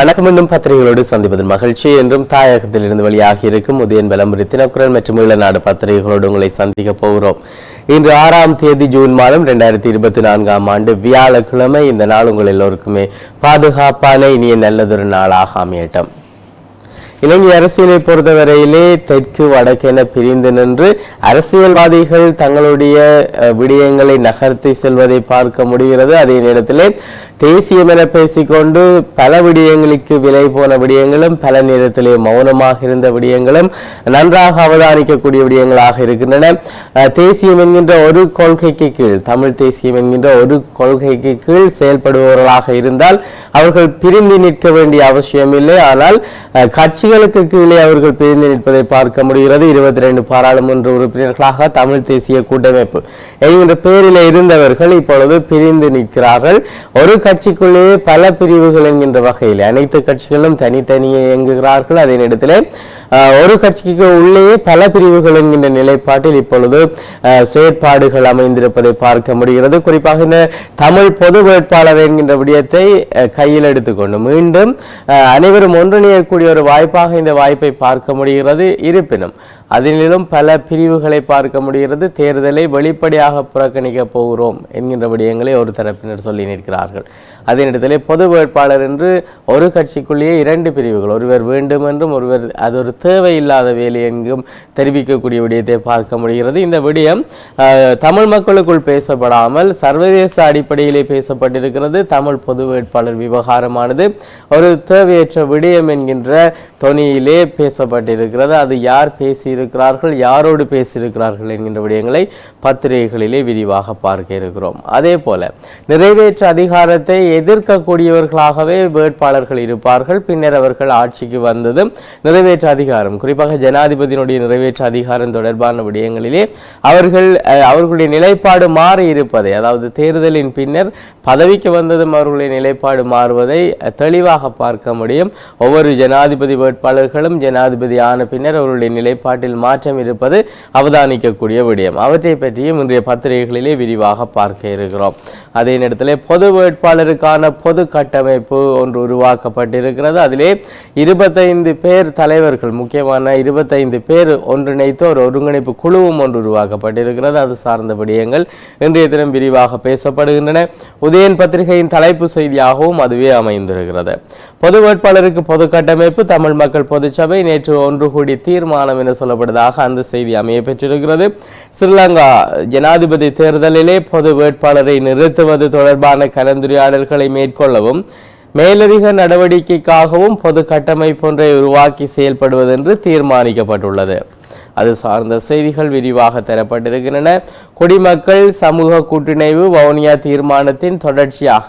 வணக்கம் இன்னும் பத்திரிகைகளோடு சந்திப்பதன் மகிழ்ச்சி. என்றும் தாயகத்தில் இருந்து வெளியாகி இருக்கும் உதயன் பலம் தினக்குரல் மற்றும் ஈழநாடு பத்திரிகைகளோடு உங்களை சந்திக்க போகிறோம். இன்று ஆறாம் தேதி ஜூன் மாதம் ரெண்டாயிரத்தி இருபத்தி நான்காம் ஆண்டு வியாழக்கிழமை இந்த நாள் உங்கள் எல்லோருக்குமே பாதுகாப்பான இனிய நல்லதொரு நாளாக அமையட்டும். இலங்கை அரசியலை பொறுத்தவரையிலே தெற்கு வடக்கென பிரிந்து நின்று அரசியல்வாதிகள் தங்களுடைய விடயங்களை நகர்த்தி செல்வதை பார்க்க முடிகிறது. அதே நேரத்திலே தேசியம் என பேசிக்கொண்டு பல விடயங்களுக்கு விலை போன விடயங்களும் பல நேரத்திலே மௌனமாக இருந்த விடயங்களும் நன்றாக அவதானிக்கக்கூடிய விடயங்களாக இருக்கின்றன. தேசியம் என்கின்ற ஒரு கொள்கைக்கு கீழ் தமிழ் தேசியம் என்கின்ற ஒரு கொள்கைக்கு கீழ் செயல்படுபவர்களாக இருந்தால் அவர்கள் பிரிந்து நிற்க வேண்டிய அவசியம் இல்லை ஆனால் கட்சி கட்சிகளுக்கு கீழே அவர்கள் பிரிந்து நிற்பதை பார்க்க முடிகிறது. இருபத்தி ரெண்டு பாராளுமன்ற உறுப்பினர்களாக தமிழ் தேசிய கூட்டமைப்பு என்கின்ற பெயரில் இருந்தவர்கள் இப்பொழுது பிரிந்து நிற்கிறார்கள். ஒரு கட்சிக்குள்ளேயே பல பிரிவுகள் என்கின்ற வகையில் அனைத்து கட்சிகளும் தனித்தனியே இயங்குகிறார்கள். அதே நேரத்தில் ஒரு கட்சிக்கு உள்ளேயே பல பிரிவுகள் என்கின்ற நிலைப்பாட்டில் இப்பொழுது செயற்பாடுகள் அமைந்திருப்பதை பார்க்க முடிகிறது. குறிப்பாக இந்த தமிழ் பொது வேட்பாளர் என்கின்ற விடயத்தை கையில் எடுத்துக்கொண்டு மீண்டும் அனைவரும் ஒன்றிணையக்கூடிய ஒரு வாய்ப்பாக இந்த வாய்ப்பை பார்க்க முடிகிறது. இருப்பினும் அதிலும் பல பிரிவுகளை பார்க்க முடிகிறது. தேர்தலை வெளிப்படையாக புறக்கணிக்கப் போகிறோம் என்கின்ற விடயங்களை ஒரு தரப்பினர் சொல்லி நிற்கிறார்கள். அதே நேரத்தில் பொது வேட்பாளர் என்று ஒரு கட்சிக்குள்ளேயே இரண்டு பிரிவுகள் ஒருவர் வேண்டும் என்றும் ஒருவர் அது ஒரு தேவையில்லாத வேலை எங்கும் தெரிவிக்கக்கூடிய விடயத்தை பார்க்க முடிகிறது. இந்த விடயம் தமிழ் மக்களுக்குள் பேசப்படாமல் சர்வதேச அடிப்படையிலே பேசப்பட்டிருக்கிறது. தமிழ் பொது வேட்பாளர் விவகாரமானது ஒரு தேவையற்ற விடயம் என்கின்ற தொனியிலே பேசப்பட்டிருக்கிறது. அது யார் பேசியிருக்கிறார்கள் யாரோடு பேசியிருக்கிறார்கள் என்கின்ற விடயங்களை பத்திரிகைகளிலே விரிவாக பார்க்க இருக்கிறோம். அதே போல நிறைவேற்று அதிகாரத்தை எதிர்க்கக்கூடியவர்களாகவே வேட்பாளர்கள் இருப்பார்கள். பின்னர் அவர்கள் ஆட்சிக்கு வந்ததும் நிறைவேற்று அதிகாரம் குறிப்பாக ஜனாதிபதியினுடைய நிறைவேற்று அதிகாரம் தொடர்பான விடயங்களிலே அவர்கள் அவர்களுடைய நிலைப்பாடு மாறி இருப்பதை அதாவது தேர்தலின் பின்னர் பதவிக்கு வந்ததும் அவர்களுடைய நிலைப்பாடு மாறுவதை தெளிவாக பார்க்க முடியும். ஒவ்வொரு ஜனாதிபதி வேட்பாளர்களும் ஜனாதிபதி ஆன பின்னர் அவருடைய நிலைப்பாட்டில் மாற்றம் இருப்பது அவதானிக்கக்கூடிய விடயம். அவற்றை பற்றியும் இன்றைய பத்திரிகைகளிலே விரிவாக பார்க்க இருக்கிறோம். அதே நேரத்தில் பொது வேட்பாளருக்கான பொது கட்டமைப்பு ஒன்று உருவாக்கப்பட்டிருக்கிறது. அதிலே இருபத்தைந்து பேர் தலைவர்கள் முக்கியமான இருபத்தைந்து பேர் ஒன்றிணைத்து ஒரு ஒருங்கிணைப்பு குழுவும் ஒன்று உருவாக்கப்பட்டிருக்கிறது. அது சார்ந்த விடயங்கள் இன்றைய தினம் விரிவாக பேசப்படுகின்றன. உதயன் பத்திரிகையின் தலைப்பு செய்தியாகவும் அதுவே அமைந்திருக்கிறது. பொது வேட்பாளருக்கு பொது கட்டமைப்பு தமிழ் மக்கள் பொதுச்சபை நேற்று ஒன்று கூடி தீர்மானம் என சொல்லப்படுவதாக அந்த செய்தி அமைய பெற்றிருக்கிறது. ஸ்ரீலங்கா ஜனாதிபதி தேர்தலிலே பொது வேட்பாளரை நிறுத்துவது தொடர்பான கலந்துரையாடல்களை மேற்கொள்ளவும் மேலதிக நடவடிக்கைக்காகவும் பொது கட்டமைப்பு ஒன்றை உருவாக்கி செயல்படுவதென்று தீர்மானிக்கப்பட்டுள்ளது. அது சார்ந்த செய்திகள் விரிவாக தரப்பட்டிருக்கின்றன. குடிமக்கள் சமூக கூட்டிணைவு வவுனியா தீர்மானத்தின் தொடர்ச்சியாக.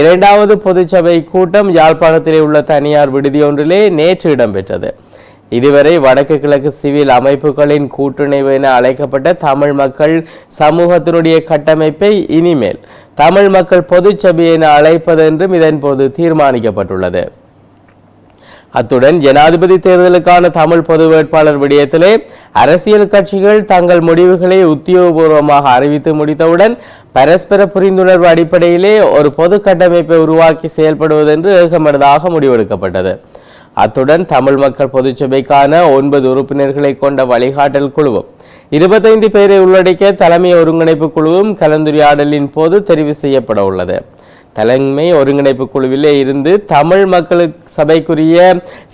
இரண்டாவது பொதுச்சபை கூட்டம் யாழ்ப்பாணத்திலே உள்ள தனியார் விடுதியொன்றிலே நேற்று இடம்பெற்றது. இதுவரை வடக்கு கிழக்கு சிவில் அமைப்புகளின் கூட்டுணைவு என அழைக்கப்பட்ட தமிழ் மக்கள் சமூகத்தினுடைய கட்டமைப்பை இனிமேல் தமிழ் மக்கள் பொதுச்சபை என அழைப்பதென்றும் இதன்போது தீர்மானிக்கப்பட்டுள்ளது. அத்துடன் ஜனாதிபதி தேர்தலுக்கான தமிழ் பொது வேட்பாளர் விடயத்திலே அரசியல் கட்சிகள் தங்கள் முடிவுகளை உத்தியோகபூர்வமாக அறிவித்து முடித்தவுடன் பரஸ்பர புரிந்துணர்வு அடிப்படையிலே ஒரு பொது கட்டமைப்பை உருவாக்கி செயல்படுவதென்று ஏகமனதாக முடிவெடுக்கப்பட்டது. அத்துடன் தமிழ் மக்கள் பொதுச்சபைக்கான ஒன்பது உறுப்பினர்களை கொண்ட வழிகாட்டல் குழுவும் இருபத்தைந்து பேரை உள்ளடக்கிய தலைமை ஒருங்கிணைப்பு குழுவும் கலந்துரையாடலின் போது தெரிவு செய்யப்பட உள்ளது தலைமை ஒருங்கிணைப்பு குழுவிலே இருந்து தமிழ் மக்களுக்கு சபைக்குரிய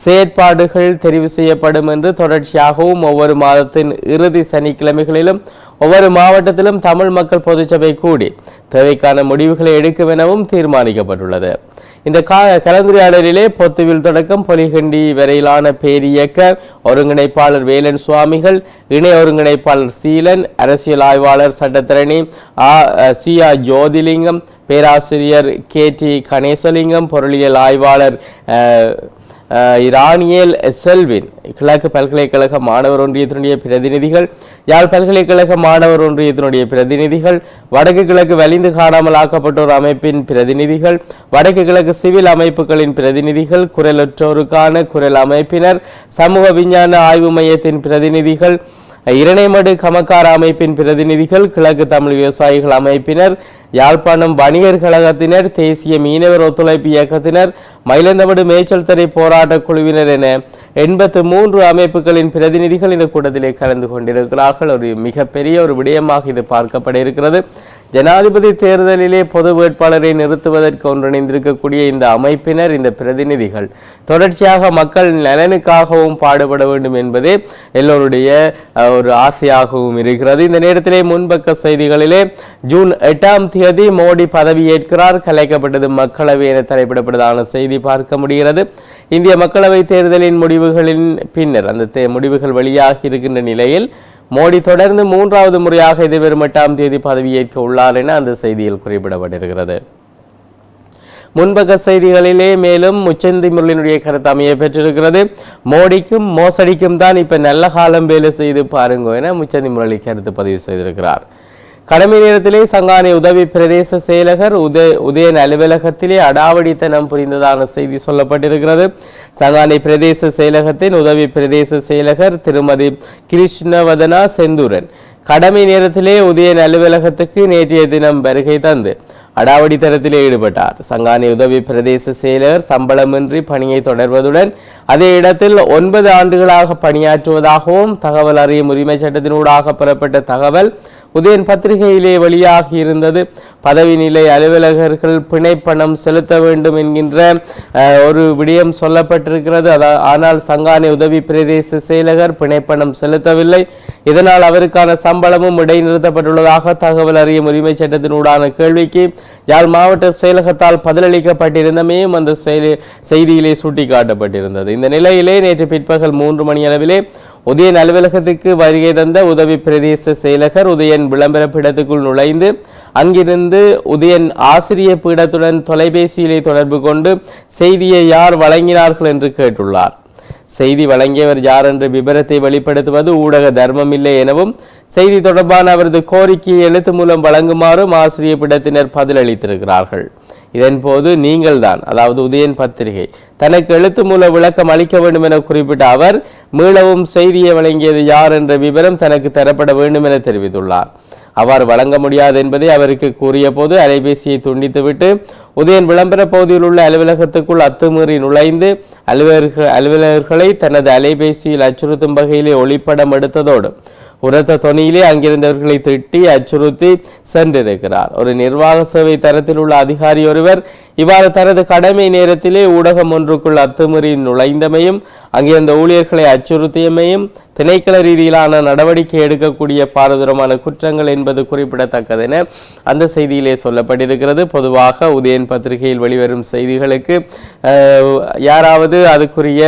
செயற்பாடுகள் தெரிவு செய்யப்படும் என்று தொடர்ச்சியாகவும் ஒவ்வொரு மாதத்தின் இறுதி சனிக்கிழமைகளிலும் ஒவ்வொரு மாவட்டத்திலும் தமிழ் மக்கள் பொதுச்சபை கூடி தேவைக்கான முடிவுகளை எடுக்கும் எனவும் தீர்மானிக்கப்பட்டுள்ளது. இந்த கா கலந்துரையாடலிலே பொத்துவில் தொடக்கம் பொலிகண்டி வரையிலான பேரியக்க ஒருங்கிணைப்பாளர் வேலன் சுவாமிகள் இணை ஒருங்கிணைப்பாளர் சீலன் அரசியல் ஆய்வாளர் சட்டத்தரணி ஆ சி ஆ ஜோதிலிங்கம் பேராசிரியர் கே டி கணேசலிங்கம் பொருளியல் ஆய்வாளர் இரானியல் செல்வின் கிழக்கு பல்கலைக்கழக மாணவர் ஒன்றியத்தினுடைய பிரதிநிதிகள் யாழ் பல்கலைக்கழக மாணவர் ஒன்றியத்தினுடைய பிரதிநிதிகள் வடக்கு கிழக்கு வலிந்து காணாமல் ஆக்கப்பட்டோர் அமைப்பின் பிரதிநிதிகள் வடக்கு கிழக்கு சிவில் அமைப்புகளின் பிரதிநிதிகள் குரலற்றோருக்கான குரல் அமைப்பினர் சமூக விஞ்ஞான ஆய்வு மையத்தின் பிரதிநிதிகள் இரணைமடு கமக்கார அமைப்பின் பிரதிநிதிகள் கிழக்கு தமிழ் விவசாயிகள் அமைப்பினர் யாழ்ப்பாணம் வணிகர் கழகத்தினர் தேசிய மீனவர் ஒத்துழைப்பு இயக்கத்தினர் மயிலந்தமடு மேய்ச்சல் தரை போராட்ட குழுவினர் என எண்பத்து மூன்று அமைப்புகளின் பிரதிநிதிகள் இந்த கூட்டத்திலே கலந்து கொண்டிருக்கிறார்கள். ஒரு மிகப்பெரிய ஒரு விடயமாக இது பார்க்கப்பட இருக்கிறது. ஜனாதிபதி தேர்தலிலே பொது வேட்பாளரை நிறுத்துவதற்கு ஒன்றிணைந்திருக்கக்கூடிய இந்த அமைப்பினர் இந்த பிரதிநிதிகள் தொடர்ச்சியாக மக்கள் நலனுக்காகவும் பாடுபட வேண்டும் என்பதே எல்லோருடைய ஒரு ஆசையாகவும் இருக்கிறது. இந்த நேரத்திலே முன்பக்க செய்திகளிலே ஜூன் எட்டாம் தேதி மோடி பதவியேற்கிறார் கலைக்கப்பட்டது மக்களவை என தலைப்பிடப்பட்டதான செய்தி பார்க்க முடிகிறது. இந்திய மக்களவை தேர்தலின் முடிவுகளின் பின்னர் அந்த தே- முடிவுகள் வெளியாகி இருக்கின்ற நிலையில் மோடி தொடர்ந்து மூன்றாவது முறையாக எதிர்வரும் எட்டாம் தேதி பதவியேற்க உள்ளார் என அந்த செய்தியில் குறிப்பிடப்பட்டிருக்கிறது. முன்பக்க செய்திகளிலே மேலும் முச்சந்தி முரளினுடைய கருத்து அமைய பெற்றிருக்கிறது. மோடிக்கும் மோசடிக்கும் தான் இப்ப நல்ல காலம் வேலை செய்து பாருங்க என முச்சந்தி முரளி கருத்து பதிவு செய்திருக்கிறார். கடமை நேரத்திலே சங்கானை உதவி பிரதேச செயலகர் உதய உதயன் அலுவலகத்திலே அடாவடித்தனம் புரிந்ததான செய்தி சொல்லப்பட்டிருக்கிறது. சங்கானை பிரதேச செயலகத்தின் உதவி பிரதேச செயலகர் திருமதி கிருஷ்ணவதனா செந்தூரன் கடமை நேரத்திலே உதயன் அலுவலகத்துக்கு நேற்றைய தினம் வருகை தந்து அடாவடித்தனத்திலே ஈடுபட்டார். சங்கானை உதவி பிரதேச செயலர் சம்பளமின்றி பணியை தொடர்வதுடன் அதே இடத்தில் ஒன்பது ஆண்டுகளாக பணியாற்றுவதாகவும் தகவல் அறியும் உரிமை சட்டத்தினூடாக பெறப்பட்ட தகவல் உதயன் பத்திரிகையிலே வெளியாகி இருந்தது. பதவி நிலை அலுவலகர்கள் பிணைப்பணம் செலுத்த வேண்டும் என்கின்ற ஒரு விடயம் சொல்லப்பட்டிருக்கிறது. ஆனால் சங்கானை உதவி பிரதேச செயலகர் பிணைப்பணம் செலுத்தவில்லை. இதனால் அவருக்கான சம்பளமும் இடைநிறுத்தப்பட்டுள்ளதாக தகவல் அறியும் உரிமை சட்டத்தினூடான கேள்விக்கு யாழ் மாவட்ட செயலகத்தால் பதிலளிக்கப்பட்டிருந்தமையும் அந்த செயலி- செய்தியிலே சுட்டிக்காட்டப்பட்டிருந்தது. இந்த நிலையிலே நேற்று பிற்பகல் மூன்று மணி அளவிலே உதயன் அலுவலகத்துக்கு வருகை தந்த உதவி பிரதேச செயலகர் உதயன் விளம்பர பீடத்துக்குள் நுழைந்து அங்கிருந்து உதயன் ஆசிரிய பீடத்துடன் தொலைபேசியிலே தொடர்பு கொண்டு செய்தியை யார் வழங்கினார்கள் என்று கேட்டுள்ளார். செய்தி வழங்கியவர் யார் என்ற விபரத்தை வெளிப்படுத்துவது ஊடக தர்மம் இல்லை எனவும் செய்தி தொடர்பான அவரது கோரிக்கையை எழுத்து மூலம் வழங்குமாறும் ஆசிரிய பீடத்தினர் பதிலளித்திருக்கிறார்கள். இதன்போது நீங்கள்தான் அதாவது உதயன் பத்திரிகை. தனக்கு எழுத்து மூல விளக்கம் அளிக்க வேண்டும் என குறிப்பிட்ட அவர் மீளவும் செய்தியை வழங்கியது யார் என்ற விவரம் தனக்கு தரப்பட வேண்டும் என தெரிவித்துள்ளார். அவ்வாறு வழங்க முடியாது என்பதை அவருக்கு கூறிய போது அலைபேசியை துண்டித்துவிட்டு உதயன் விளம்பர பகுதியில் உள்ள அலுவலகத்துக்குள் அத்துமீறி நுழைந்து அலுவலர்கள் அலுவலர்களை தனது அலைபேசியில் அச்சுறுத்தும் வகையிலே ஒளிப்படம் எடுத்ததோடு உரத்த தொனியிலே அங்கிருந்தவர்களை திட்டி அச்சுறுத்தி சென்றிருக்கிறார். ஒரு நிர்வாக சேவை தரத்தில் உள்ள அதிகாரி ஒருவர் இவ்வாறு தனது கடமை நேரத்திலே ஊடகம் ஒன்றுக்குள் அத்துமீறி நுழைந்தமையும் அங்கே அந்த ஊழியர்களை அச்சுறுத்தியமையும் திணைக்கள ரீதியிலான நடவடிக்கை எடுக்கக்கூடிய பாரதூரமான குற்றங்கள் என்பது குறிப்பிடத்தக்கது என அந்த செய்தியிலே சொல்லப்பட்டிருக்கிறது. பொதுவாக உதயன் பத்திரிகையில் வெளிவரும் செய்திகளுக்கு யாராவது அதுக்குரிய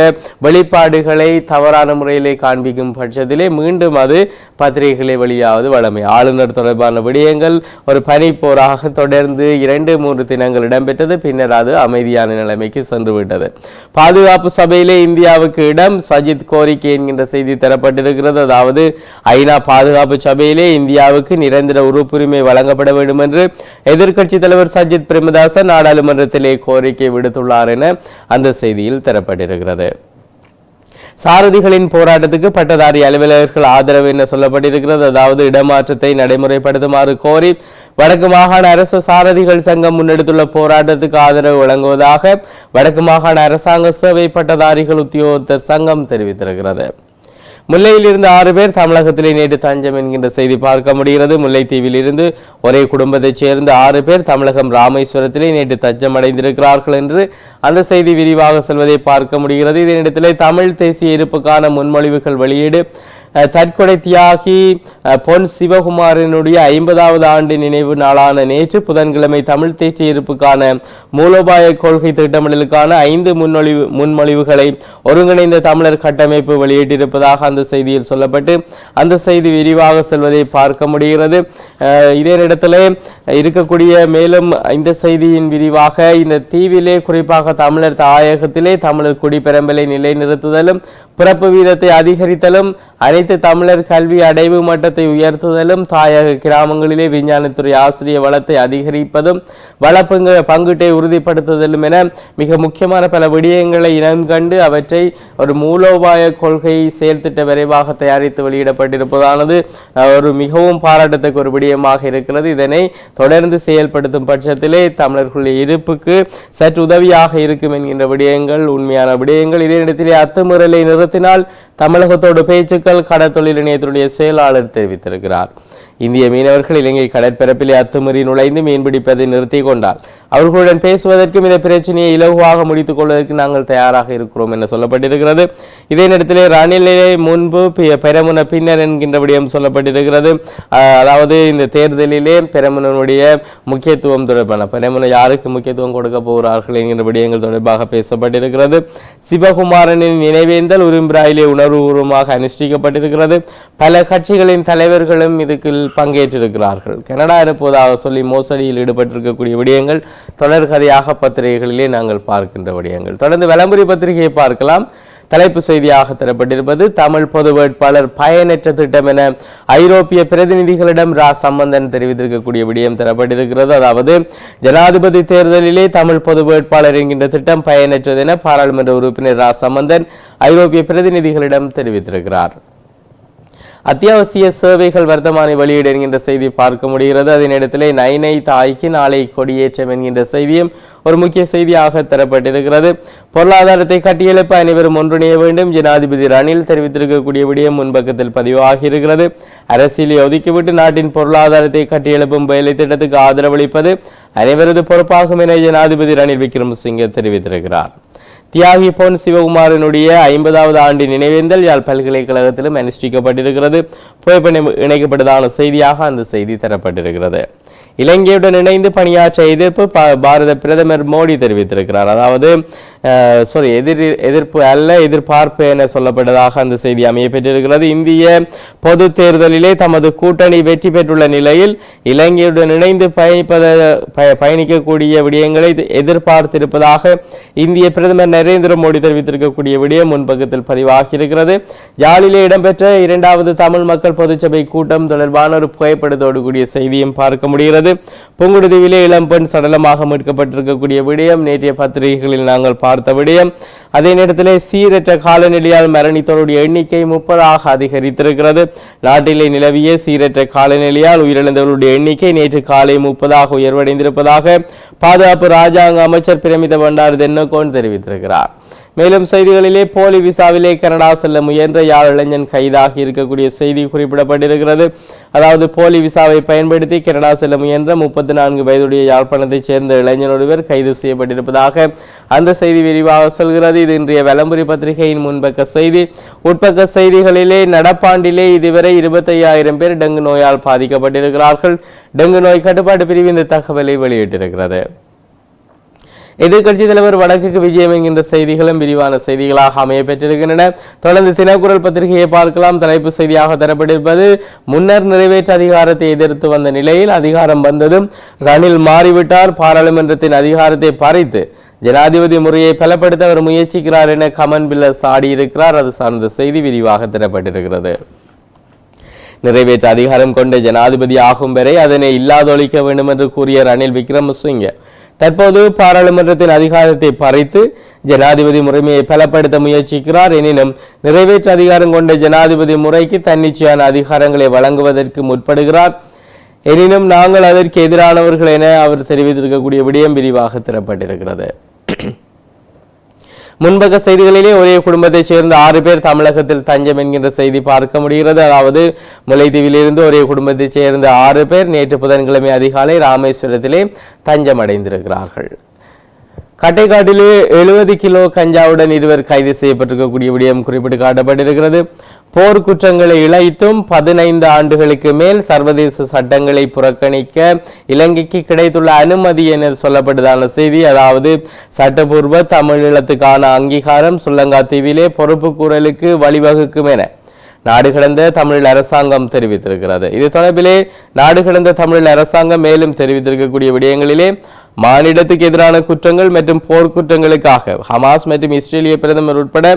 வெளிப்பாடுகளை தவறான முறையிலே காண்பிக்கும் பட்சத்திலே மீண்டும் அது பத்திரிகைகளை வெளியாவது வழமை ஆளுநர் தொடர்பான விடயங்கள் ஒரு பனிப்போராக தொடர்ந்து இரண்டு மூன்று தினங்கள் இடம்பெற்றது. பின்னர் அது அமைதியான நிலைமைக்கு சென்று விட்டது பாதுகாப்பு சபையிலே இந்தியாவுக்கு இடம் சஜித் கோரிக்கை என்கின்ற செய்தி தரப்பட்டிருக்கிறது. அதாவது ஐநா பாதுகாப்பு சபையிலே இந்தியாவுக்கு நிரந்தர உறுப்புரிமை வழங்கப்பட வேண்டும் என்று எதிர்க்கட்சி தலைவர் சஜித் பிரேமதாசன் நாடாளுமன்றத்திலே கோரிக்கை விடுத்துள்ளார் என அந்த செய்தியில் தரப்பட்டிருக்கிறது. சாரதிகளின் போராட்டத்துக்கு பட்டதாரி அலுவலர்கள் ஆதரவு என சொல்லப்பட்டிருக்கிறது. அதாவது இடமாற்றத்தை நடைமுறைப்படுத்துமாறு கோரி வடக்கு மாகாண அரசு சாரதிகள் சங்கம் முன்னெடுத்துள்ள போராட்டத்துக்கு ஆதரவு வழங்குவதாக வடக்கு மாகாண அரசாங்க சேவை பட்டதாரிகள் உத்தியோகத்தர் சங்கம் தெரிவித்திருக்கிறது. முல்லையில் இருந்து ஆறு பேர் தமிழகத்திலே நேற்று தஞ்சம் என்கின்ற செய்தி பார்க்க முடிகிறது. முல்லைத்தீவில் இருந்து ஒரே குடும்பத்தைச் சேர்ந்த ஆறு பேர் தமிழகம் ராமேஸ்வரத்திலே நேற்று தஞ்சம் அடைந்திருக்கிறார்கள் என்று அந்த செய்தி விரிவாக செல்வதை பார்க்க முடிகிறது. இதனிடத்திலே தமிழ் தேசிய இருப்புக்கான முன்மொழிவுகள் வெளியீடு தற்கொலை தியாகி பொன் சிவகுமாரனுடைய ஐம்பதாவது ஆண்டு நினைவு நாளான நேற்று புதன்கிழமை தமிழ் தேசிய இருப்புக்கான மூலோபாய கொள்கை திட்டமிடலுக்கான ஐந்து முன்மொழிவு முன்மொழிவுகளை ஒருங்கிணைந்த தமிழர் கட்டமைப்பு வெளியிட்டிருப்பதாக அந்த செய்தியில் சொல்லப்பட்டு அந்த செய்தி விரிவாக செல்வதை பார்க்க முடிகிறது. இதே இடத்திலே இருக்கக்கூடிய மேலும் இந்த செய்தியின் விரிவாக இந்த தீவிலே குறிப்பாக தமிழர் தாயகத்திலே தமிழர் குடிபெரம்பலை நிலைநிறுத்துதலும் பிறப்பு வீதத்தை அதிகரித்தலும் அனைத்து தமிழர் கல்வி அடைவு மட்டத்தை உயர்த்துதலும் தாயக கிராமங்களிலே விஞ்ஞானத்துறை ஆசிரிய வளத்தை அதிகரிப்பதும் வளப்பங்கு பங்கீட்டை உறுதிப்படுத்துதலும் என மிக முக்கியமான பல விடயங்களை இனம் கண்டு அவற்றை ஒரு மூலோபாய கொள்கை செயல்திட்ட விரைவாக தயாரித்து வெளியிடப்பட்டிருப்பதானது ஒரு மிகவும் பாராட்டத்தக்க ஒரு விடயமாக இருக்கிறது. இதனை தொடர்ந்து செயல்படுத்தும் பட்சத்திலே தமிழர்களுடைய இருப்புக்கு சற்று உதவியாக இருக்கும் என்கின்ற விடயங்கள் உண்மையான விடயங்கள். இதே இடத்திலே அத்துமீறலை நிறுத்தினால் தமிழகத்தோடு பேச்சுக்கள் கடற்தொழில் இணையத்தினுடைய செயலாளர் தெரிவித்திருக்கிறார். இந்திய மீனவர்கள் இலங்கை கடற்பரப்பிலே அத்துமீறி நுழைந்து மீன்பிடிப்பதை நிறுத்தி கொண்டால் அவர்களுடன் பேசுவதற்கும் இந்த பிரச்சனையை இலகுவாக முடித்துக் கொள்வதற்கு நாங்கள் தயாராக இருக்கிறோம் என சொல்லப்பட்டிருக்கிறது. இதே நேரத்தில் ரணிலே முன்பு பி- பெரமுன பின்னர் என்கின்ற விடயம் சொல்லப்பட்டிருக்கிறது. அதாவது இந்த தேர்தலிலே பெரமுனனுடைய முக்கியத்துவம் தொடர்பான பெரமுன யாருக்கு முக்கியத்துவம் கொடுக்க போகிறார்கள் என்கின்ற விடயங்கள் தொடர்பாக பேசப்பட்டிருக்கிறது. சிவகுமாரனின் நினைவேந்தல் உரிம்பிராயிலே உணர்வுபூர்வமாக அனுஷ்டிக்கப்பட்டிருக்கிறது. பல கட்சிகளின் தலைவர்களும் இதுக்கு பங்கேற்றிருக்கிறார்கள். கனடா அனுப்புவதாக சொல்லி மோசடியில் ஈடுபட்டிருக்கக்கூடிய விடயங்கள் தொடர்கதையாக பத்திரிகைகளிலே நாங்கள் பார்க்கின்ற விடயங்கள். தொடர்ந்து விளம்பரி பத்திரிகையை பார்க்கலாம். தலைப்பு செய்தியாக தரப்பட்டிருப்பது தமிழ் பொது வேட்பாளர் பயனற்ற திட்டம் என ஐரோப்பிய பிரதிநிதிகளிடம் ரா. சம்பந்தன் தெரிவித்திருக்கக்கூடிய விடயம் தரப்பட்டிருக்கிறது. அதாவது ஜனாதிபதி தேர்தலிலே தமிழ் பொது வேட்பாளர் என்கின்ற திட்டம் பயனற்றது என பாராளுமன்ற உறுப்பினர் ரா. சம்பந்தன் ஐரோப்பிய பிரதிநிதிகளிடம் தெரிவித்திருக்கிறார். அத்தியாவசிய சேவைகள் வர்த்தமானி வெளியீடு என்கின்ற செய்தி பார்க்க முடிகிறது. அதே நேரத்திலே நைனை தாய்க்கு நாளை கொடியேற்றம் என்கின்ற செய்தியும் ஒரு முக்கிய செய்தியாக தரப்பட்டிருக்கிறது. பொருளாதாரத்தை கட்டியெழுப்ப அனைவரும் ஒன்றிணைய வேண்டும். ஜனாதிபதி ரணில் தெரிவித்திருக்கக்கூடிய விடயம் முன்பக்கத்தில் பதிவாகி இருக்கிறது. அரசியலை ஒதுக்கிவிட்டு நாட்டின் பொருளாதாரத்தை கட்டியெழுப்பும் வேலை திட்டத்துக்கு ஆதரவளிப்பது அனைவரது பொறுப்பாகும் என ஜனாதிபதி ரணில் விக்ரமசிங்கே தெரிவித்திருக்கிறார். தியாகி பொன் சிவகுமாரனுடைய ஐம்பதாவது ஆண்டு நினைவேந்தல் யாழ் பல்கலைக்கழகத்திலும் அனுஷ்டிக்கப்பட்டிருக்கிறது. புகைப்படம் இணைக்கப்பட்டதான செய்தியாக அந்த செய்தி தரப்பட்டிருக்கிறது. இலங்கையுடன் இணைந்து பணியாற்ற எதிர்ப்பு பாரத பிரதமர் மோடி தெரிவித்திருக்கிறார். அதாவது சாரி எதிர் எதிர்ப்பு அல்ல எதிர்பார்ப்பு என சொல்லப்பட்டதாக அந்த செய்தி அமைய பெற்றிருக்கிறது. இந்திய பொது தேர்தலிலே தமது கூட்டணி வெற்றி பெற்றுள்ள நிலையில் இலங்கையுடன் இணைந்து பயணிப்பத பய- பயணிக்கக்கூடிய விடயங்களை எதிர்பார்த்திருப்பதாக இந்திய பிரதமர் நரேந்திர மோடி தெரிவித்திருக்கக்கூடிய விடயம் முன்பக்கத்தில் பதிவாகியிருக்கிறது. ஜாலிலே இடம்பெற்ற இரண்டாவது தமிழ் மக்கள் பொதுச்சபை கூட்டம் தொடர்பான ஒரு புகைப்படத்தோடு கூடிய செய்தியும் பார்க்க முடிகிறது. வருகிறது புங்குடுதீவிலே இளம்பெண் சடலமாக மீட்கப்பட்டிருக்கக்கூடிய விடயம் நேற்றைய பத்திரிகைகளில் நாங்கள் பார்த்த விடயம். அதே நேரத்திலே சீரற்ற காலநிலையால் மரணித்தோருடைய எண்ணிக்கை முப்பதாக அதிகரித்திருக்கிறது. நாட்டிலே நிலவிய சீரற்ற காலநிலையால் உயிரிழந்தவர்களுடைய எண்ணிக்கை நேற்று காலை முப்பதாக உயர்வடைந்திருப்பதாக பாதுகாப்பு ராஜாங்க அமைச்சர் பிரமித பண்டார் தென்னகோன் தெரிவித்திருக்கிறார். மேலும் செய்திகளிலே போலி விசாவிலே கனடா செல்ல முயன்ற யாழ் இளைஞன் கைதாகி இருக்கக்கூடிய செய்தி குறிப்பிடப்பட்டிருக்கிறது. அதாவது போலி விசாவை பயன்படுத்தி கனடா செல்ல முயன்ற முப்பத்தி நான்கு வயதுடைய யாழ்ப்பாணத்தைச் சேர்ந்த இளைஞன் ஒருவர் கைது செய்யப்பட்டிருப்பதாக அந்த செய்தி விரிவாக சொல்கிறது. இது இன்றைய விளம்புரி பத்திரிகையின் முன்பக்க செய்தி. உட்பக்க செய்திகளிலே நடப்பாண்டிலே இதுவரை இருபத்தையாயிரம் பேர் டெங்கு நோயால் பாதிக்கப்பட்டிருக்கிறார்கள். டெங்கு நோய் கட்டுப்பாட்டு பிரிவு இந்த தகவலை வெளியிட்டிருக்கிறது. எதிர்க்கட்சி தலைவர் வடக்குக்கு விஜயம் என்கின்ற செய்திகளும் விரிவான செய்திகளாக அமைய பெற்றிருக்கின்றன. தொடர்ந்து தினக்குரல் பத்திரிகையை பார்க்கலாம். தலைப்பு செய்தியாக தரப்பட்டிருப்பது முன்னர் நிறைவேற்ற அதிகாரத்தை எதிர்த்து வந்த நிலையில் அதிகாரம் வந்ததும் ரணில் மாறிவிட்டார். பாராளுமன்றத்தின் அதிகாரத்தை பறித்து ஜனாதிபதி முறையை பலப்படுத்த அவர் முயற்சிக்கிறார் என கமன் பில்லர் சாடியிருக்கிறார் அது சார்ந்த செய்தி விரிவாக தரப்பட்டிருக்கிறது. நிறைவேற்ற அதிகாரம் கொண்ட ஜனாதிபதி ஆகும் வரை அதனை இல்லாதொழிக்க வேண்டும் என்று கூறிய ரணில் விக்ரமசிங்கே தற்போது பாராளுமன்றத்தின் அதிகாரத்தை பறித்து ஜனாதிபதி முறைமையை பலப்படுத்த முயற்சிக்கிறார். எனினும் நிறைவேற்று அதிகாரம் கொண்ட ஜனாதிபதி முறைக்கு தன்னிச்சையான அதிகாரங்களை வழங்குவதற்கு முற்படுகிறார். எனினும் நாங்கள் அதற்கு எதிரானவர்கள் என அவர் தெரிவித்திருக்கக்கூடிய விடயம் விரிவாக தரப்பட்டிருக்கிறது முன்பக்க செய்திகளிலே ஒரே குடும்பத்தைச் சேர்ந்த ஆறு பேர் தமிழகத்தில் தஞ்சம் என்கின்ற செய்தி பார்க்க முடிகிறது. அதாவது முல்லைத்தீவிலிருந்து ஒரே குடும்பத்தைச் சேர்ந்த ஆறு பேர் நேற்று புதன்கிழமை அதிகாலை ராமேஸ்வரத்திலே தஞ்சம் அடைந்திருக்கிறார்கள் கட்டைக்காட்டிலே எழுபது கிலோ கஞ்சாவுடன் இருவர் கைது செய்யப்பட்டிருக்கக்கூடிய விடயம் குறிப்பிட்டு காட்டப்பட்டிருக்கிறது. போர்க்குற்றங்களை இழைத்தும் பதினைந்து ஆண்டுகளுக்கு மேல் சர்வதேச சட்டங்களை புறக்கணிக்க இலங்கைக்கு கிடைத்துள்ள அனுமதி என சொல்லப்பட்டதான செய்தி அதாவது சட்டபூர்வ தமிழீழத்துக்கான அங்கீகாரம் சுல்லங்காத்தீவிலே பொறுப்பு கூறலுக்கு வழிவகுக்கும் என நாடு கடந்த தமிழ் அரசாங்கம் தெரிவித்திருக்கிறது. இது தொடர்பிலே நாடு கடந்த தமிழ் அரசாங்கம் மேலும் தெரிவித்திருக்கக்கூடிய விடயங்களிலே மானிடத்துக்கு எதிரான குற்றங்கள் மற்றும் போர்க்குற்றங்களுக்காக ஹமாஸ் மற்றும் இஸ்ரேலிய பிரதமர் உட்பட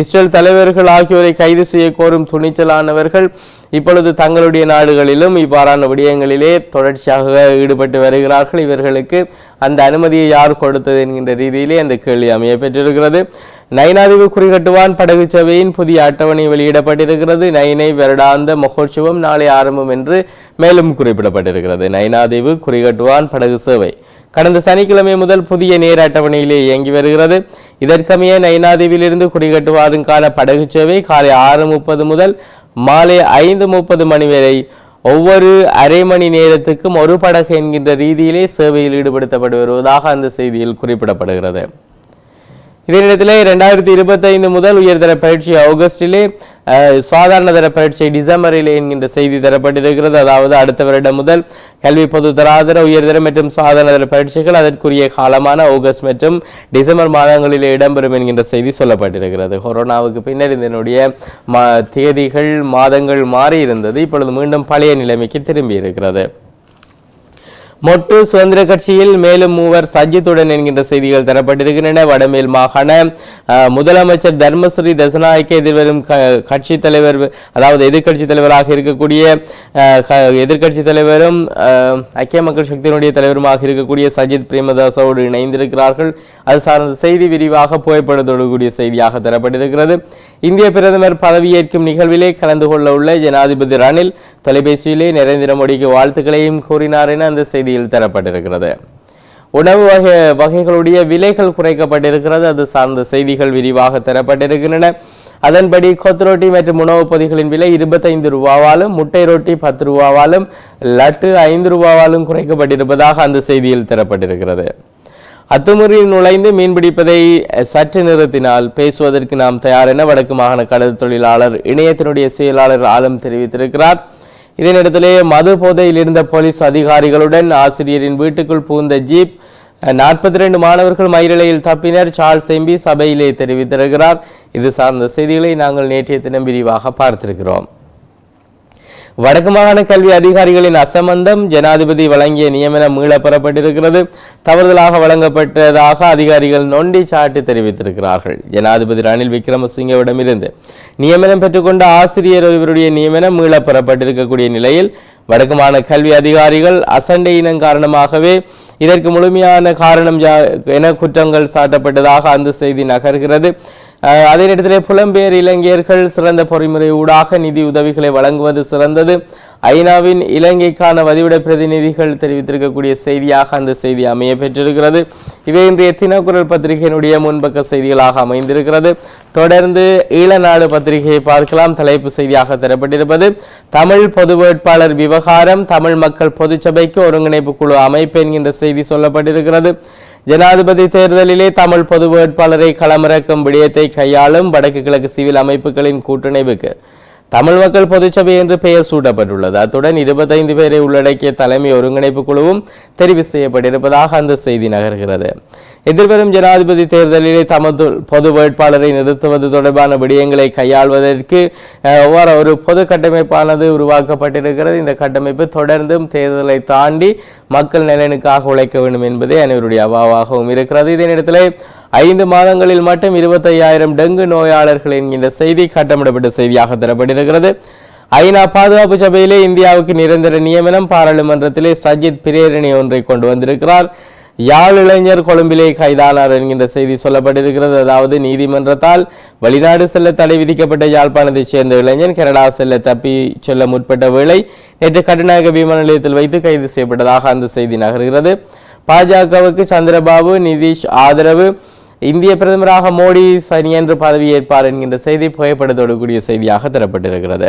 இஸ்ரேல் தலைவர்கள் ஆகியோரை கைது செய்ய கோரும் துணிச்சலானவர்கள் இப்பொழுது தங்களுடைய நாடுகளிலும் இவ்வாறான விடயங்களிலே தொடர்ச்சியாக ஈடுபட்டு வருகிறார்கள். இவர்களுக்கு அந்த அனுமதியை யார் கொடுத்தது என்கின்ற ரீதியிலே அந்த கேள்வி அமைய பெற்றிருக்கிறது. நைனாதிவு குறிகட்டுவான் படகு சபையின் புதிய அட்டவணை வெளியிடப்பட்டிருக்கிறது. நைனை வருடாந்த மகோற்சவம் நாளை ஆரம்பம் என்று மேலும் குறிப்பிடப்பட்டிருக்கிறது. நைனாதீவு குறிகட்டுவான் படகு சேவை கடந்த சனிக்கிழமை முதல் புதிய நேர அட்டவணையிலே இயங்கி வருகிறது. இதற்கமைய நைனாதீவிலிருந்து குறிகட்டுவாருக்கான படகு சேவை காலை ஆறு முப்பது முதல் மாலை ஐந்து முப்பது மணி வரை ஒவ்வொரு அரை மணி நேரத்துக்கும் ஒரு படகு என்கின்ற ரீதியிலே சேவையில் ஈடுபடுத்தப்பட்டு வருவதாக அந்த செய்தியில் குறிப்பிடப்படுகிறது. இதே நேரத்தில் இரண்டாயிரத்தி இருபத்தைந்து முதல் உயர்தர பயிற்சி ஆகஸ்டிலே சாதாரண தர பரீட்சை டிசம்பரிலே என்கின்ற செய்தி தரப்பட்டிருக்கிறது. அதாவது அடுத்த வருடம் முதல் கல்வி பொது தராதர உயர்தர மற்றும் சாதாரண தர பரீட்சைகள் அதற்குரிய காலமான ஆகஸ்ட் மற்றும் டிசம்பர் மாதங்களில் இடம்பெறும் என்கின்ற செய்தி சொல்லப்பட்டிருக்கிறது. கொரோனாவுக்கு பின்னர் இதனுடைய தேதிகள் மாதங்கள் மாறி இருந்தது இப்பொழுது மீண்டும் பழைய நிலைமைக்கு திரும்பி இருக்கிறது மொட்டு சுதந்திர கட்சியில் மேலும் மூவர் சஜித்துடன் என்கின்ற செய்திகள் தரப்பட்டிருக்கின்றன. வடமேல் மாகாண முதலமைச்சர் தர்மஸ்ரீ தசநாயக்க எதிர்வரும் கட்சி தலைவர் அதாவது எதிர்க்கட்சி தலைவராக இருக்கக்கூடிய எதிர்கட்சி தலைவரும் ஐக்கிய மக்கள் சக்தியினுடைய தலைவருமாக இருக்கக்கூடிய சஜித் பிரேமதாசோடு இணைந்திருக்கிறார்கள். அது சார்ந்த செய்தி விரிவாக புகைப்படத்தோடு கூடிய செய்தியாக தரப்பட்டிருக்கிறது. இந்திய பிரதமர் பதவியேற்கும் நிகழ்விலே கலந்து கொள்ள உள்ள ஜனாதிபதி ரணில் தொலைபேசியிலே நரேந்திர மோடிக்கு வாழ்த்துக்களையும் கூறினார் என அந்த செய்தி செய்தியில் தரப்பட்டிருக்கிறது. உணவு வகை வகைகளுடைய விலைகள் குறைக்கப்பட்டிருக்கிறது. அது சார்ந்த செய்திகள் விரிவாக தரப்பட்டிருக்கின்றன. அதன்படி கொத்து ரொட்டி மற்றும் உணவுப் பொதிகளின் விலை இருபத்தைந்து ரூபாவாலும் முட்டை ரொட்டி பத்து ரூபாவாலும் லட்டு ஐந்து ரூபாவாலும் குறைக்கப்பட்டிருப்பதாக அந்த செய்தியில் தரப்பட்டிருக்கிறது. அத்துமுறையில் நுழைந்து மீன்பிடிப்பதை சற்று நிறுத்தினால் பேசுவதற்கு நாம் தயார் என வடக்கு மாகாண கடல் தொழிலாளர் இணையத்தினுடைய செயலாளர் ஆலம் தெரிவித்திருக்கிறார். இதனிடத்திலே மது போதையில் இருந்த போலீஸ் அதிகாரிகளுடன் ஆசிரியரின் வீட்டுக்குள் புகுந்த ஜீப் நாற்பத்தி ரெண்டு மாணவர்கள் மயிரிழையில் தப்பினர். சார்ல்ஸ் எம்பி சபையிலே தெரிவித்திருக்கிறார். இது சார்ந்த செய்திகளை நாங்கள் நேற்றைய தினம் விரிவாக பார்த்திருக்கிறோம். வடக்கு மாகாண கல்வி அதிகாரிகளின் அசம்பந்தம் ஜனாதிபதி வழங்கிய நியமனம் மீள பெறப்பட்டிருக்கிறது. தவறுதலாக வழங்கப்பட்டதாக அதிகாரிகள் நொண்டி சாட்டி தெரிவித்திருக்கிறார்கள். ஜனாதிபதி ரணில் விக்ரமசிங்கவிடமிருந்து நியமனம் பெற்றுக்கொண்ட ஆசிரியர் ஒருவருடைய நியமனம் மீள பெறப்பட்டிருக்கக்கூடிய நிலையில் வடக்கு கல்வி அதிகாரிகள் அசண்டை இனம் காரணமாகவே இதற்கு முழுமையான காரணம் என குற்றங்கள் சாட்டப்பட்டதாக அந்த செய்தி நகர்கிறது. அதே நேரத்தில் புலம்பெயர் இளைஞர்கள் சிறந்த பொறிமுறை ஊடாக நிதி உதவிகளை வழங்குவது சிறந்தது. ஐநாவின் இலங்கைக்கான வதிவிட பிரதிநிதிகள் தெரிவித்திருக்கக்கூடிய செய்தியாக அந்த செய்தி அமைய பெற்றிருக்கிறது. இவை இன்றைய தினக்குரல் பத்திரிகையினுடைய முன்பக்க செய்திகளாக அமைந்திருக்கிறது. தொடர்ந்து ஈழநாடு பத்திரிகையை பார்க்கலாம். தலைப்பு செய்தியாக தரப்பட்டிருப்பது தமிழ் பொது வேட்பாளர் விவகாரம் தமிழ் மக்கள் பொதுச்சபைக்கு ஒருங்கிணைப்பு குழு அமைப்பு என்கின்ற செய்தி சொல்லப்பட்டிருக்கிறது. ஜனாதிபதி தேர்தலிலே தமிழ் பொது வேட்பாளரை களமிறக்கும் விடயத்தை கையாளும் வடக்கு கிழக்கு சிவில் அமைப்புகளின் கூட்டணிவுக்கு தமிழ் மக்கள் பொதுச்சபை என்று பெயர் சூட்டப்பட்டுள்ளது. அத்துடன் இருபத்தைந்து பேரை உள்ளடக்கிய தலைமை ஒருங்கிணைப்பு குழுவும் தெரிவு செய்யப்பட்டிருப்பதாக அந்த செய்தி நகர்கிறது. எதிர்வரும் ஜனாதிபதி தேர்தலிலே தமது பொது வேட்பாளரை நிறுத்துவது தொடர்பான விடயங்களை கையாள்வதற்கு ஒவ்வொரு ஒரு பொது கட்டமைப்பானது உருவாக்கப்பட்டிருக்கிறது. இந்த கட்டமைப்பு தொடர்ந்தும் தேர்தலை தாண்டி மக்கள் நலனுக்காக உழைக்க வேண்டும் என்பதே அனைவருடைய அவாவாகவும் இருக்கிறது. இதே நேரத்தில் ஐந்து மாதங்களில் மட்டும் இருபத்தையாயிரம் டெங்கு நோயாளர்கள் இந்த செய்தி கட்டமிடப்பட்ட செய்தியாக தரப்பட்டிருக்கிறது. ஐநா பாதுகாப்பு சபையிலே இந்தியாவுக்கு நிரந்தர நியமனம் பாராளுமன்றத்திலே சஜித் பிரேரணி ஒன்றை கொண்டு வந்திருக்கிறார். யாழ் இளைஞர் கொழும்பிலே கைதானார் என்கின்ற செய்தி சொல்லப்பட்டிருக்கிறது. அதாவது நீதிமன்றத்தால் வெளிநாடு செல்ல தடை விதிக்கப்பட்ட யாழ்ப்பாணத்தைச் சேர்ந்த இளைஞன் கனடா செல்ல தப்பி செல்ல முற்பட்ட வேளை நேற்று கட்டுநாயக விமான நிலையத்தில் வைத்து கைது செய்யப்பட்டதாக அந்த செய்தி நகர்கிறது. பாஜகவுக்கு சந்திரபாபு நிதிஷ் ஆதரவு இந்திய பிரதமராக மோடி சனியன்று பதவியேற்பார் என்கின்ற செய்தி புகைப்படத்தோடு கூடிய செய்தியாக தரப்பட்டிருக்கிறது.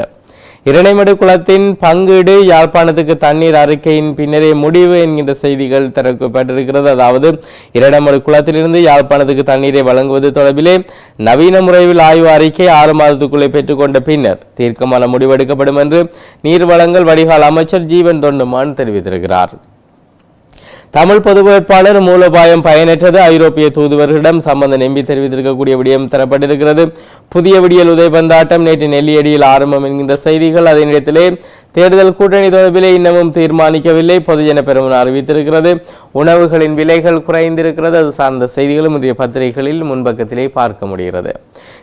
இரணைமடு குளத்தின் பங்கீடு யாழ்ப்பாணத்துக்கு தண்ணீர் அறிக்கையின் பின்னரே முடிவு என்கின்ற செய்திகள் தரப்பட்டிருக்கிறது. அதாவது இரணைமடு குளத்திலிருந்து யாழ்ப்பாணத்துக்கு தண்ணீரை வழங்குவது தொடர்பிலே நவீன முறையில் ஆய்வு அறிக்கை ஆறு மாதத்துக்குள்ளே பெற்றுக்கொண்ட பின்னர் தீர்க்கமான முடிவெடுக்கப்படும் என்று நீர் வழங்கல் வடிகால் அமைச்சர் ஜீவன் தொண்டுமான் தெரிவித்திருக்கிறார். தமிழ் பொது வேட்பாளர் மூலோபாயம் பயனற்றது. ஐரோப்பிய தூதுவர்களிடம் சம்பந்தன் எம்பி தெரிவித்திருக்கக்கூடிய விடயம் தரப்பட்டிருக்கிறது. புதிய விடியல் உதயபந்தாட்டம் நேற்று நெல்லியடியில் ஆரம்பம் என்கின்ற செய்திகள் அதே நேரத்திலே தேர்தல் கூட்டணி தொடர்பிலே இன்னமும் தீர்மானிக்கவில்லை. பொதுஜன பெருமன் அறிவித்திருக்கிறது. உணவுகளின் விலைகள் குறைந்திருக்கிறது. அது சார்ந்த செய்திகளும் இன்றைய பத்திரிகைகளில் முன்பக்கத்திலே பார்க்க முடிகிறது.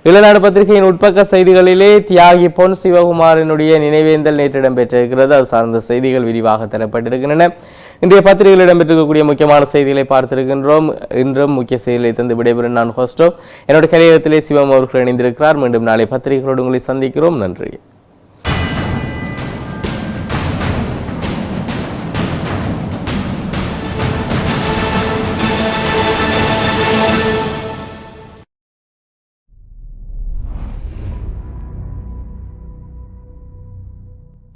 இளநாடு பத்திரிகையின் உட்பக்க செய்திகளிலே தியாகி பொன் சிவகுமாரினுடைய நினைவேந்தல் நேற்று இடம்பெற்றிருக்கிறது. அது சார்ந்த செய்திகள் விரிவாக தரப்பட்டிருக்கின்றன. இன்றைய பத்திரிகையில் இடம்பெற்றிருக்கக்கூடிய முக்கியமான செய்திகளை பார்த்திருக்கின்றோம். இன்றும் முக்கிய செய்திகளை தந்து விடைபெறும் நான் ஹோஸ்டோ. என்னோட கலையகத்திலே சிவம் அவர்கள் இணைந்திருக்கிறார். மீண்டும் நாளை பத்திரிகைகளோடு உங்களை சந்திக்கிறோம். நன்றி.